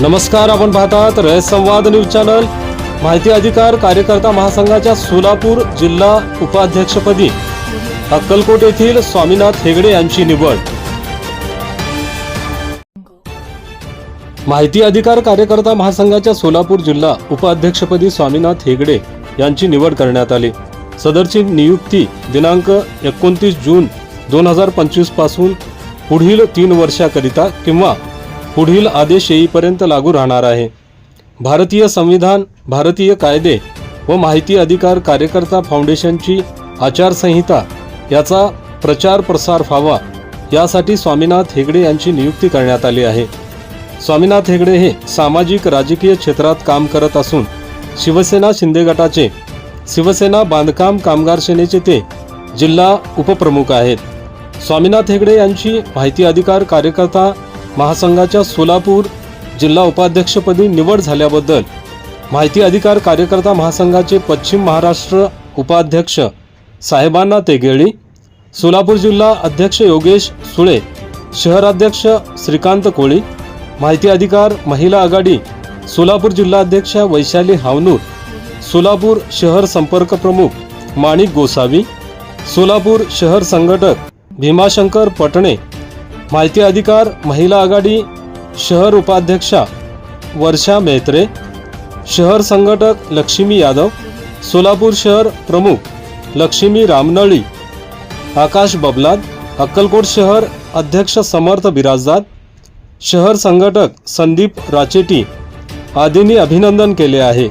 नमस्कार आपण पाहतात रयत संवाद न्यूज चॅनल. माहिती अधिकार कार्यकर्ता महासंघाच्या सोलापूर जिल्हा उपाध्यक्षपदी अक्कलकोट येथील स्वामीनाथ हेगडे यांची निवड. माहिती अधिकार कार्यकर्ता महासंघाच्या सोलापूर जिल्हा उपाध्यक्षपदी स्वामीनाथ हेगडे यांची निवड करण्यात आली. सदरची नियुक्ती दिनांक एकोणतीस जून दोन हजार पंचवीसपासून पुढील तीन वर्षाकरिता किंवा पुढील आदेश येईपर्यंत लागू राहणार आहे. भारतीय संविधान भारतीय कायदे व माहिती अधिकार कार्यकर्ता फाउंडेशनची आचारसंहिता याचा प्रचार प्रसार व्हावा यासाठी स्वामीनाथ हेगडे यांची नियुक्ती करण्यात आली आहे. स्वामीनाथ हेगडे हे सामाजिक राजकीय क्षेत्रात काम करत असून शिवसेना शिंदे गटाचे शिवसेना बांधकाम कामगार सेनेचे ते जिल्हा उपप्रमुख आहेत. स्वामीनाथ हेगडे यांची माहिती अधिकार कार्यकर्ता महासंघाच्या सोलापूर जिल्हा उपाध्यक्षपदी निवड झाल्याबद्दल माहिती अधिकार कार्यकर्ता महासंघाचे पश्चिम महाराष्ट्र उपाध्यक्ष साहेबांना तेगेळी सोलापूर जिल्हा अध्यक्ष योगेश सुळे शहराध्यक्ष श्रीकांत कोळी माहिती अधिकार महिला आघाडी सोलापूर जिल्हाध्यक्ष वैशाली हावनूर सोलापूर शहर संपर्क प्रमुख माणिक गोसावी सोलापूर शहर संघटक भीमाशंकर पटणे माहिती अधिकार महिला आघाडी शहर उपाध्यक्षा वर्षा मेत्रे शहर संघटक लक्ष्मी यादव सोलापूर शहर प्रमुख लक्ष्मी रामनळी आकाश बबलाद अक्कलकोट शहर अध्यक्ष समर्थ बिराजदार शहर संघटक संदीप राचेटी आदींनी अभिनंदन केले आहे.